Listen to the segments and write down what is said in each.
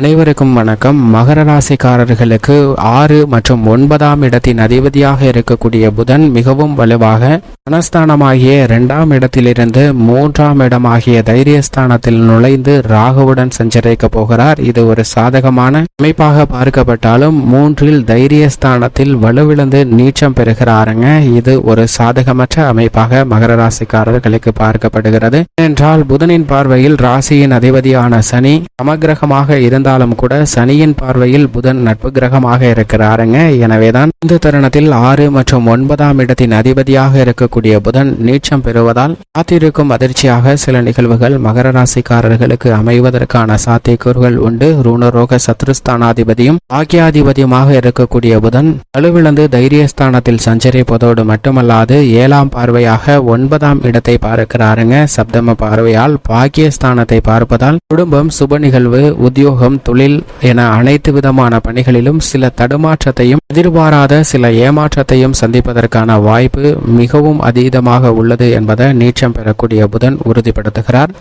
அனைவருக்கும் வணக்கம். மகர ராசிக்காரர்களுக்கு ஆறு மற்றும் ஒன்பதாம் இடத்தின் அதிபதியாக இருக்கக்கூடிய புதன் மிகவும் வலுவாக மனஸ்தானமாகிய இரண்டாம் இடத்திலிருந்து மூன்றாம் இடமாகிய தைரியஸ்தானத்தில் நுழைந்து ராகுவுடன் சஞ்சரிக்க போகிறார். இது ஒரு சாதகமான அமைப்பாக பார்க்கப்பட்டாலும் மூன்றில் தைரியஸ்தானத்தில் வலுவிழந்து நீச்சம் பெறுகிறாருங்க. இது ஒரு சாதகமற்ற அமைப்பாக மகர ராசிக்காரர்களுக்கு பார்க்கப்படுகிறது. என்றால் புதனின் பார்வையில் ராசியின் அதிபதியான சனி சமகிரகமாக இருந்தாலும் கூட சனியின் பார்வையில் புதன் நட்பு கிரகமாக இருக்கிறாருங்க. எனவேதான் இந்த தருணத்தில் ஆறு மற்றும் ஒன்பதாம் இடத்தின் அதிபதியாக இருக்கக்கூடிய புதன் நீச்சம் பெறுவதால் காத்திருக்கும் அதிர்ச்சியாக சில நிகழ்வுகள் மகர ராசிக்காரர்களுக்கு அமைவதற்கான சாத்தியக்கூறுகள் உண்டு. ரூணரோக சத்ருஸ்தானாதிபதியும் ஆக்கியாதிபதியுமாக இருக்கக்கூடிய புதன் வலுவிழந்து தைரியஸ்தானத்தில் சஞ்சரிப்பதோடு மட்டுமல்லாது ஏழாம் பார்வையாக ஒன்பதாம் இடத்தை பார்க்கிறாருங்க. சப்தம பார்வையால் பாக்கியஸ்தானத்தை பார்ப்பதால் குடும்பம் சுப நிகழ்வு உத்தியோகம் தொழில் என அனைத்து விதமான பணிகளிலும் சில தடுமாற்றத்தையும் எதிர்பாராத சில ஏமாற்றத்தையும் சந்திப்பதற்கான வாய்ப்பு மிகவும் அதீதமாக உள்ளது என்பதை நீச்சம் பெறக்கூடிய புதன் உறுதிப்படுத்துகிறார்.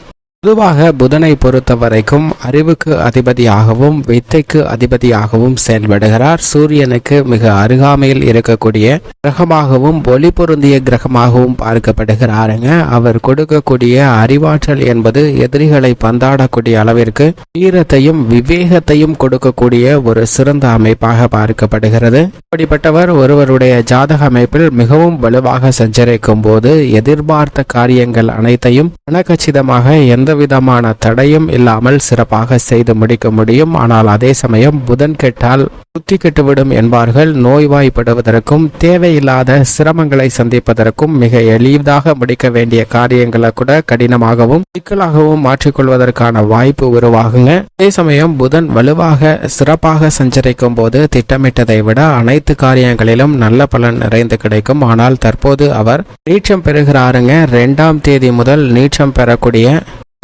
பொதுவாக புதனை பொறுத்த வரைக்கும் அறிவுக்கு அதிபதியாகவும் வித்தைக்கு அதிபதியாகவும் செயல்படுகிறார். சூரியனுக்கு மிக அருகாமையில் இருக்கக்கூடிய கிரகமாகவும் ஒளி பொருந்திய கிரகமாகவும் பார்க்கப்படுகிறாருங்க அவர் கொடுக்கக்கூடிய அறிவாற்றல் என்பது எதிரிகளை பந்தாடக்கூடிய அளவிற்கு வீரத்தையும் விவேகத்தையும் கொடுக்கக்கூடிய ஒரு சிறந்த அமைப்பாக பார்க்கப்படுகிறது. இப்படிப்பட்டவர் ஒருவருடைய ஜாதக அமைப்பில் மிகவும் வலுவாக சஞ்சரிக்கும் போது எதிர்பார்த்த காரியங்கள் அனைத்தையும் மனக்கச்சிதமாக எந்த விதமான தடையும் இல்லாமல் சிறப்பாக செய்து முடிக்க முடியும். ஆனால் அதே சமயம் புதன் கெட்டால் புத்தி கெட்டுவிடும் என்பார்கள். நோய்வாய்ப்படுவதற்கும் தேவையில்லாத சிரமங்களை சந்திப்பதற்கும் மிக எளிதாக முடிக்க வேண்டிய காரியங்களை கூட கடினமாகவும் சிக்கலாகவும் மாற்றிக்கொள்வதற்கான வாய்ப்பு உருவாகுங்க. அதே சமயம் புதன் வலுவாக சிறப்பாக சஞ்சரிக்கும் போது திட்டமிட்டதை விட அனைத்து காரியங்களிலும் நல்ல பலன் நிறைந்து கிடைக்கும். ஆனால் தற்போது அவர் நீச்சம் பெறுகிறாருங்க. இரண்டாம் தேதி முதல் நீச்சம் பெறக்கூடிய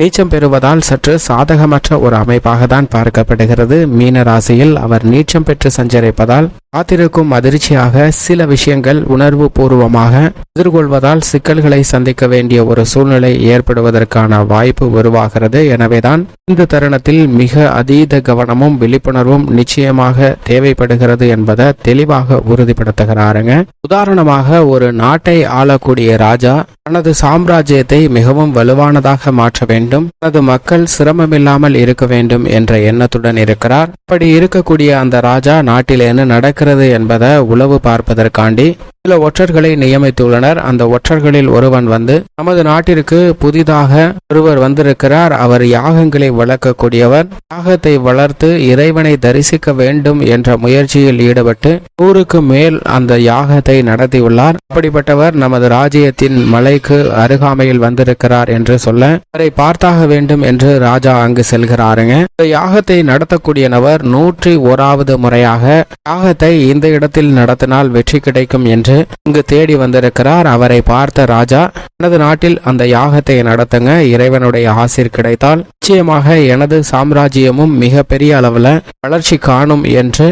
நீச்சம் பெறுவதால் சற்று சாதகமற்ற ஒரு அமைப்பாக தான் பார்க்கப்படுகிறது. மீன ராசியில் அவர் நீச்சம் பெற்று சஞ்சரிப்பதால் காத்திருக்கும் அதிர்ச்சியாக சில விஷயங்கள் உணர்வு பூர்வமாக எதிர்கொள்வதால் சிக்கல்களை சந்திக்க வேண்டிய ஒரு சூழ்நிலை ஏற்படுவதற்கான வாய்ப்பு உருவாகிறது. எனவேதான் இந்த தருணத்தில் மிக அதீத கவனமும் விழிப்புணர்வும் நிச்சயமாக தேவைப்படுகிறது என்பதை தெளிவாக உறுதிப்படுத்துகிறாருங்க. உதாரணமாக ஒரு நாட்டை ஆளக்கூடிய ராஜா தனது சாம்ராஜ்யத்தை மிகவும் வலுவானதாக மாற்ற வேண்டும். தனது மக்கள் சிரமமில்லாமல் இருக்க வேண்டும் என்ற எண்ணத்துடன் இருக்கிறார். அப்படி இருக்கக்கூடிய அந்த ராஜா நாட்டில் நடக்க இருக்கிறது என்பதை உளவு பார்ப்பதற்காண்டி சில ஒற்றர்களை நியமித்துள்ளனர். அந்த ஒற்றர்களில் ஒருவன் வந்து நமது நாட்டிற்கு புதிதாக ஒருவர் வந்திருக்கிறார். அவர் யாகங்களை வளர்க்கக்கூடியவர். யாகத்தை வளர்த்து இறைவனை தரிசிக்க வேண்டும் என்ற முயற்சியில் ஈடுபட்டு நூறுக்கு மேல் அந்த யாகத்தை நடத்தியுள்ளார். அப்படிப்பட்டவர் நமது ராஜ்யத்தின் மலைக்கு அருகாமையில் வந்திருக்கிறார் என்று சொல்ல அவரை பார்த்தாக வேண்டும் என்று ராஜா அங்கு செல்கிறாருங்க. இந்த யாகத்தை நடத்தக்கூடிய நபர் நூற்றி ஓராவது முறையாக யாகத்தை இந்த இடத்தில் நடத்தினால் வெற்றி கிடைக்கும் என்று இங்கு தேடி வந்திருக்கிறார். அவரை பார்த்த ராஜா எனது நாட்டில் அந்த யாகத்தை நடத்துங்க. இறைவனுடைய ஆசிர் கிடைத்தால் நிச்சயமாக எனது சாம்ராஜ்யமும் மிக பெரிய அளவில் வளர்ச்சி காணும் என்று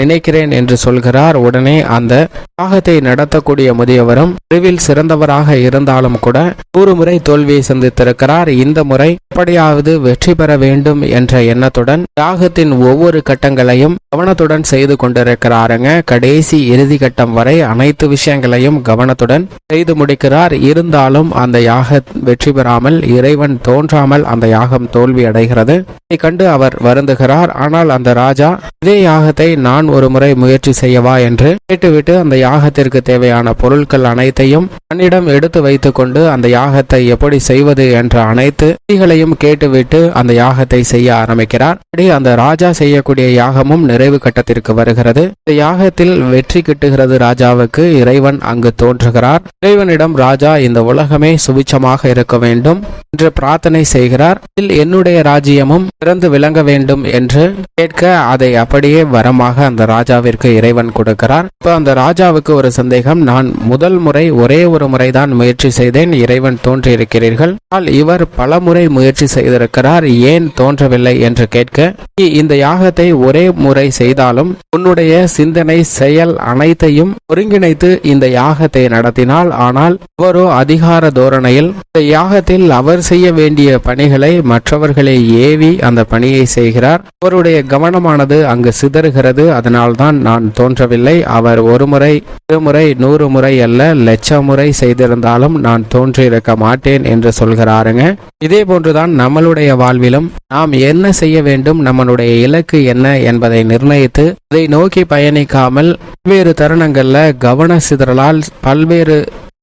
நினைக்கிறேன் என்று சொல்கிறார். உடனே அந்த யாகத்தை நடத்தக்கூடிய முதியவரும் அறிவில் சிறந்தவராக இருந்தாலும் கூட ஒரு முறை தோல்வியை சந்தித்திருக்கிறார். இந்த முறை எப்படியாவது வெற்றி பெற வேண்டும் என்ற எண்ணத்துடன் யாகத்தின் ஒவ்வொரு கட்டங்களையும் கவனத்துடன் செய்து கொண்டிருக்கிறாருங்க. கடைசி இறுதி கட்டம் வரை அனைத்து விஷயங்களையும் கவனத்துடன் செய்து முடிக்கிறார். இருந்தாலும் அந்த யாக வெற்றி பெறாமல் இறைவன் தோன்றாமல் அந்த யாகம் தோல்வி அடைகிறது இதை கண்டு அவர் வருந்துகிறார். ஆனால் அந்த ராஜா இதே யாகத்தை நான் ஒரு முறை முயற்சி செய்யவா என்று கேட்டுவிட்டு அந்த யாகத்திற்கு தேவையான பொருட்கள் அனைத்தையும் தன்னிடம் எடுத்து வைத்து கொண்டு அந்த யாகத்தை எப்படி செய்வது என்ற அனைத்து விதிகளையும் கேட்டுவிட்டு அந்த யாகத்தை செய்ய ஆரம்பிக்கிறார். அந்த ராஜா செய்யக்கூடிய யாகமும் நிறைவு கட்டத்திற்கு வருகிறது. இந்த யாகத்தில் வெற்றி கிட்டுகிறது ராஜாவுக்கு இறைவன் அங்கு தோன்றுகிறார். இறைவனிடம் ராஜா இந்த உலகமே சுபிச்சமாக இருக்க வேண்டும் என்று பிரார்த்தனை செய்கிறார். இதில் என்னுடைய ராஜ்யமும் சிறந்து விளங்க வேண்டும் என்று கேட்க அதை அப்படியே வரமாக அந்த ராஜாவிற்கு இறைவன் கொடுக்கிறார். இப்போ அந்த ராஜாவுக்கு ஒரு சந்தேகம் நான் முதல் முறை ஒரே ஒரு முறைதான் முயற்சி செய்தேன் இறைவன் தோன்றியிருக்கிறீர்கள். ஆனால் இவர் பல முறை முயற்சி செய்திருக்கிறார் ஏன் தோன்றவில்லை என்று கேட்க இந்த யாகத்தை ஒரே முறை செய்தாலும் உன்னுடைய சிந்தனை செயல் அனைத்தையும் ஒருங்கிணைத்து இந்த யாகத்தை நடத்தினால் ஆனால் அவரோ அதிகார தோரணையில் இந்த யாகத்தில் அவர் செய்ய வேண்டிய பணிகளை மற்றவர்களை ஏவி அந்த பணியை செய்கிறார். அவருடைய கவனமானது அங்கு சிதறுகிறது அதனால்தான் நான் தோன்றவில்லை. அவர் ஒரு முறை இருமுறை நூறு முறை அல்ல லட்சம் முறை செய்திருந்தாலும் நான் தோன்றியிருக்க மாட்டேன் என்று சொல்கிறாருங்க. இதே போன்றுதான் நம்மளுடைய வாழ்விலும் நாம் என்ன செய்ய வேண்டும் நம்மளுடைய இலக்கு என்ன என்பதை நிர்ணயித்து அதை நோக்கி பயணிக்காமல் பல்வேறு தருணங்கள்ல கவன சிதறலால் பல்வேறு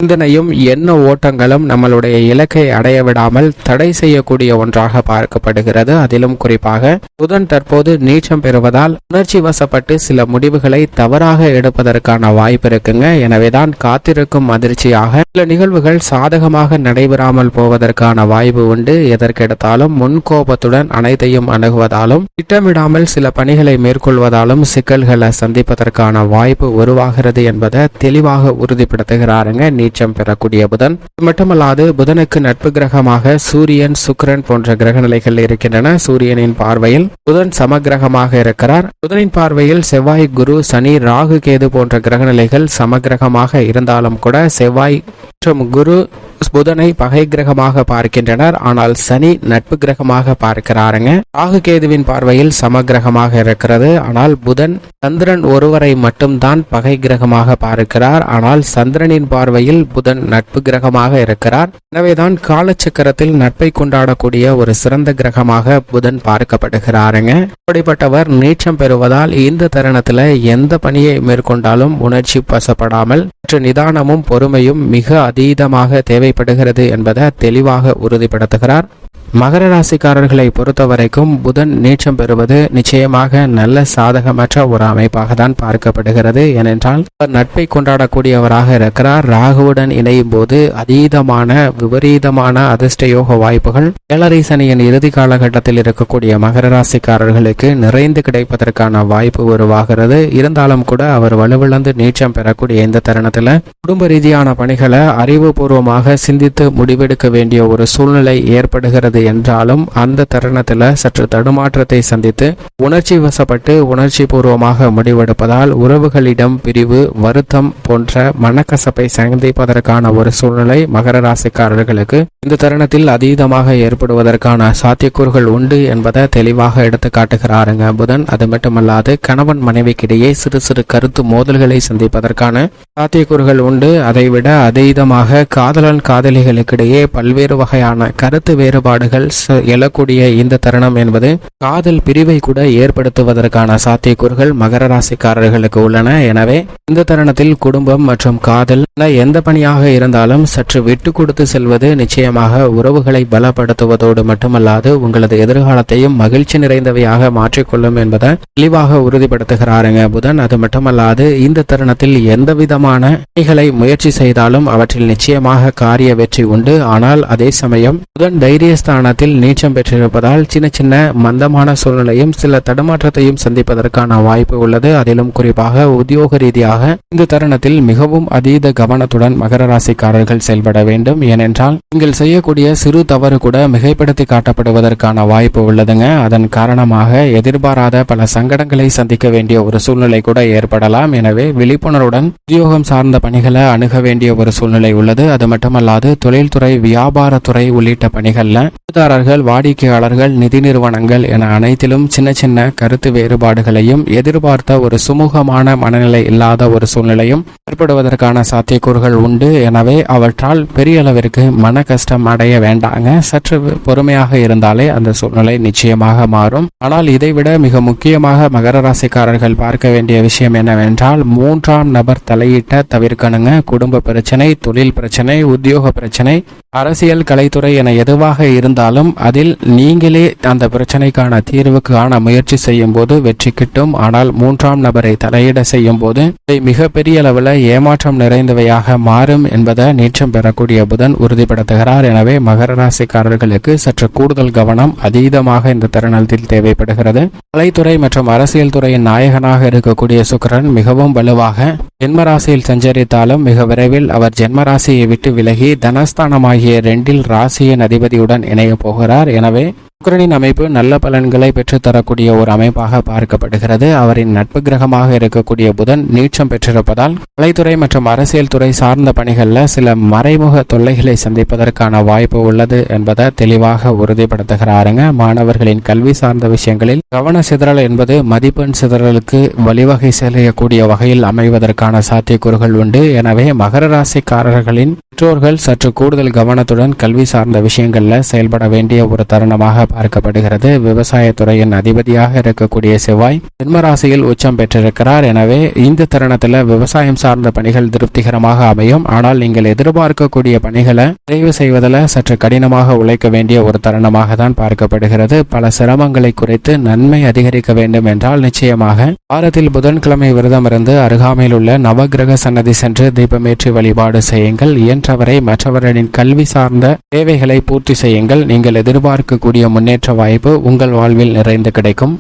சிந்தனையும் எண்ண ஓட்டங்களும் நம்மளுடைய இலக்கை அடைய விடாமல் தடை செய்யக்கூடிய ஒன்றாக பார்க்கப்படுகிறது. அதிலும் குறிப்பாக புதன் தற்போது நீச்சம் பெறுவதால் உணர்ச்சி வசப்பட்டு சில முடிவுகளை தவறாக எடுப்பதற்கான வாய்ப்பு இருக்குங்க. எனவேதான் காத்திருக்கும் அதிர்ச்சியாக சில நிகழ்வுகள் சாதகமாக நடைபெறாமல் போவதற்கான வாய்ப்பு உண்டு. எதற்கெடுத்தாலும் முன்கோபத்துடன் அனைத்தையும் அணுகுவதாலும் திட்டமிடாமல் சில பணிகளை மேற்கொள்வதாலும் சிக்கல்களை சந்திப்பதற்கான வாய்ப்பு உருவாகிறது என்பதை தெளிவாக உறுதிப்படுத்துகிறாருங்க. உச்சம் பெறக்கூடிய புதன். இது மட்டுமல்லாது புதனுக்கு நட்பு கிரகமாக சூரியன் சுக்கிரன் போன்ற கிரகநிலைகள் இருக்கின்றன. சூரியனின் பார்வையில் புதன் சமகிரகமாக இருக்கிறார். புதனின் பார்வையில் செவ்வாய் குரு சனி ராகு கேது போன்ற கிரகநிலைகள் சமகிரகமாக இருந்தாலும் கூட செவ்வாய் மற்றும் குரு புதனை பகை கிரகமாக பார்க்கின்றனர். ஆனால் சனி நட்பு கிரகமாக பார்க்கிறாருங்க. ராகு கேதுவின் பார்வையில் சமகிரகமாக இருக்கிறது. ஆனால் புதன் சந்திரன் ஒருவரை மட்டும்தான் பகை கிரகமாக பார்க்கிறார். ஆனால் சந்திரனின் பார்வையில் புதன் நட்பு கிரகமாக இருக்கிறார். எனவேதான் காலச்சக்கரத்தில் நட்பை கொண்டாடக்கூடிய ஒரு சிறந்த கிரகமாக புதன் பார்க்கப்படுகிறாருங்க. அப்படிப்பட்டவர் நீச்சம் பெறுவதால் இந்த தருணத்துல எந்த பணியை மேற்கொண்டாலும் உணர்ச்சி வசப்படாமல் சற்று நிதானமும் பொறுமையும் மிக அதீதமாக தேவைப்படுகிறது என்பதை தெளிவாக உறுதிப்படுத்துகிறார். மகர ராசிக்காரர்களை பொறுத்தவரைக்கும் புதன் நீச்சம் பெறுவது நிச்சயமாக நல்ல சாதகமற்ற ஒரு அமைப்பாக தான் பார்க்கப்படுகிறது. ஏனென்றால் அவர் நட்பை கொண்டாடக்கூடியவராக இருக்கிறார். ராகுவுடன் இணையும் போது அதீதமான விபரீதமான அதிர்ஷ்டயோக வாய்ப்புகள் ஏழரை சனியின் இறுதி காலகட்டத்தில் இருக்கக்கூடிய மகர ராசிக்காரர்களுக்கு நிறைந்து கிடைப்பதற்கான வாய்ப்பு உருவாகிறது. இருந்தாலும் கூட அவர் வலுவிழந்து நீச்சம் பெறக்கூடிய இந்த தருணத்துல குடும்ப ரீதியான பணிகளை அறிவுபூர்வமாக சிந்தித்து முடிவெடுக்க வேண்டிய ஒரு சூழ்நிலை ஏற்படுகிறது. என்றாலும் அந்த தருணத்தில் சற்று தடுமாற்றத்தை சந்தித்து உணர்ச்சி வசப்பட்டு உணர்ச்சி பூர்வமாக முடிவெடுப்பதால் உறவுகளிடம் பிரிவு வருத்தம் போன்ற மனக்கசப்பை சந்திப்பதற்கான ஒரு சூழ்நிலை மகர ராசிக்காரர்களுக்கு இந்த தருணத்தில் அதீதமாக ஏற்படுவதற்கான சாத்தியக்கூறுகள் உண்டு என்பதை தெளிவாக எடுத்து காட்டுகிறாருங்க புதன். அது மட்டுமல்லாது கணவன் மனைவிக்கிடையே சிறு சிறு கருத்து மோதல்களை சந்திப்பதற்கான சாத்தியக்கூறுகள் உண்டு. அதைவிட அதீதமாக காதலன் காதலிகளுக்கிடையே பல்வேறு வகையான கருத்து வேறுபாடு வேறுபாடுகள் எழக்கூடிய இந்த தருணம் என்பது காதல் பிரிவை கூட ஏற்படுத்துவதற்கான சாத்தியக்கூறுகள் மகர ராசிக்காரர்களுக்கு உள்ளன. எனவே இந்த தருணத்தில் குடும்பம் மற்றும் காதல் எந்த பணியாக இருந்தாலும் சற்று விட்டு கொடுத்து செல்வது நிச்சயமாக உறவுகளை பலப்படுத்துவதோடு மட்டுமல்லாது உங்களது எதிர்காலத்தையும் மகிழ்ச்சி நிறைந்தவையாக மாற்றிக்கொள்ளும் என்பதை தெளிவாக உறுதிப்படுத்துகிறாருங்க புதன். அது மட்டுமல்லாது இந்த தருணத்தில் எந்த விதமான பணிகளை முயற்சி செய்தாலும் அவற்றில் நிச்சயமாக காரிய வெற்றி உண்டு. ஆனால் அதே சமயம் புதன் தைரிய ஸ்தானத்தில் நீச்சம் பெற்றிருப்பதால் சின்ன சின்ன மந்தமான சூழ்நிலையும் சில தடுமாற்றத்தையும் சந்திப்பதற்கான வாய்ப்பு உள்ளது. அதிலும் குறிப்பாக உத்தியோக ரீதியாக இந்த தருணத்தில் மிகவும் அதீத கவனத்துடன் மகர ராசிக்காரர்கள் செயல்பட வேண்டும். ஏனென்றால் நீங்கள் செய்யக்கூடிய சிறு தவறு கூட மிகைப்படுத்தி காட்டப்படுவதற்கான வாய்ப்பு உள்ளதுங்க. அதன் காரணமாக எதிர்பாராத பல சங்கடங்களை சந்திக்க வேண்டிய ஒரு சூழ்நிலை கூட ஏற்படலாம். எனவே விழிப்புணர்வுடன் உத்தியோகம் சார்ந்த பணிகளை அணுக வேண்டிய ஒரு சூழ்நிலை உள்ளது. அது மட்டுமல்லாது தொழில்துறை வியாபாரத்துறை உள்ளிட்ட பணிகள்ல பங்குதாரர்கள் வாடிக்கையாளர்கள் நிதி நிறுவனங்கள் என அனைத்திலும் சின்ன சின்ன கருத்து வேறுபாடுகளையும் எதிர்பார்த்த ஒரு சுமூகமான மனநிலை இல்லாத ஒரு சூழ்நிலையும் ஏற்படுவதற்கான சாத்தியக்கூறுகள் உண்டு. எனவே அவற்றால் பெரிய அளவிற்கு மன கஷ்டம் அடைய வேண்டாங்க. சற்று பொறுமையாக இருந்தாலே அந்த சூழ்நிலை நிச்சயமாக மாறும். ஆனால் இதைவிட மிக முக்கியமாக மகர ராசிக்காரர்கள் பார்க்க வேண்டிய விஷயம் என்னவென்றால் மூன்றாம் நபர் தலையிட்ட தவிர்க்கணுங்க. குடும்ப பிரச்சனை தொழில் பிரச்சனை உத்தியோக பிரச்சனை அரசியல் கலைத்துறை என எதுவாக இருந்தாலும் அதில் நீங்களே அந்த பிரச்சனைக்கான தீர்வு காண முயற்சி செய்யும் போது வெற்றி கிட்டும். ஆனால் மூன்றாம் நபரை தலையிட செய்யும் போது இவை மிகப்பெரிய அளவில் ஏமாற்றம் நிறைந்தவையாக மாறும் என்பதை நீச்சம் பெறக்கூடிய புதன் உறுதிப்படுத்துகிறார். எனவே மகர ராசிக்காரர்களுக்கு சற்று கூடுதல் கவனம் அதீதமாக இந்த தருணத்தில் தேவைப்படுகிறது. கலைத்துறை மற்றும் அரசியல் துறையின் நாயகனாக இருக்கக்கூடிய சுக்கரன் மிகவும் வலுவாக ஜென்மராசியில் சஞ்சரித்தாலும் மிக விரைவில் அவர் ஜென்மராசியை விட்டு விலகி தனஸ்தானமாகி ஆகிய ரெண்டில் ராசியின் அதிபதியுடன் இணைய போகிறார். எனவே சுக்கரனின் அமைப்பு நல்ல பலன்களை பெற்றுத்தரக்கூடிய ஒரு அமைப்பாக பார்க்கப்படுகிறது. அவரின் நட்பு கிரகமாக இருக்கக்கூடிய புதன் நீச்சம் பெற்றிருப்பதால் கலைத்துறை மற்றும் அரசியல் துறை சார்ந்த பணிகளில் சில மறைமுக தொல்லைகளை சந்திப்பதற்கான வாய்ப்பு உள்ளது என்பதை தெளிவாக உறுதிப்படுத்துகிறாருங்க. மாணவர்களின் கல்வி சார்ந்த விஷயங்களில் கவன சிதறல் என்பது மதிப்பெண் சிதறலுக்கு வழிவகை செய்யக்கூடிய வகையில் அமைவதற்கான சாத்தியக்கூறுகள் உண்டு. எனவே மகர ராசிக்காரர்களின் பெற்றோர்கள் சற்று கூடுதல் கவனத்துடன் கல்வி சார்ந்த விஷயங்களில் செயல்பட வேண்டிய ஒரு தருணமாக பார்க்கப்படுகிறது. விவசாயத்துறையின் அதிபதியாக இருக்கக்கூடிய செவ்வாய் ஜென்மராசியில் உச்சம் பெற்றிருக்கிறார். எனவே இந்த தருணத்தில் விவசாயம் சார்ந்த பணிகள் திருப்திகரமாக அமையும். ஆனால் நீங்கள் எதிர்பார்க்கக்கூடிய பணிகளை நிறைவு செய்வதில் சற்று கடினமாக உழைக்க வேண்டிய ஒரு தருணமாக தான் பார்க்கப்படுகிறது. பல சிரமங்களை குறைத்து நன்மை அதிகரிக்க வேண்டும் என்றால் நிச்சயமாக வாரத்தில் புதன்கிழமை விரதம் இருந்து அருகாமையில் உள்ள நவகிரக சன்னதி சென்று தீபமேற்றி வழிபாடு செய்யுங்கள். இயன்றவரை மற்றவர்களின் கல்வி சார்ந்த தேவைகளை பூர்த்தி செய்யுங்கள். நீங்கள் எதிர்பார்க்கக்கூடிய முன்னேற்ற வாய்ப்பு உங்கள் வாழ்வில் நிறைந்து கிடைக்கும்.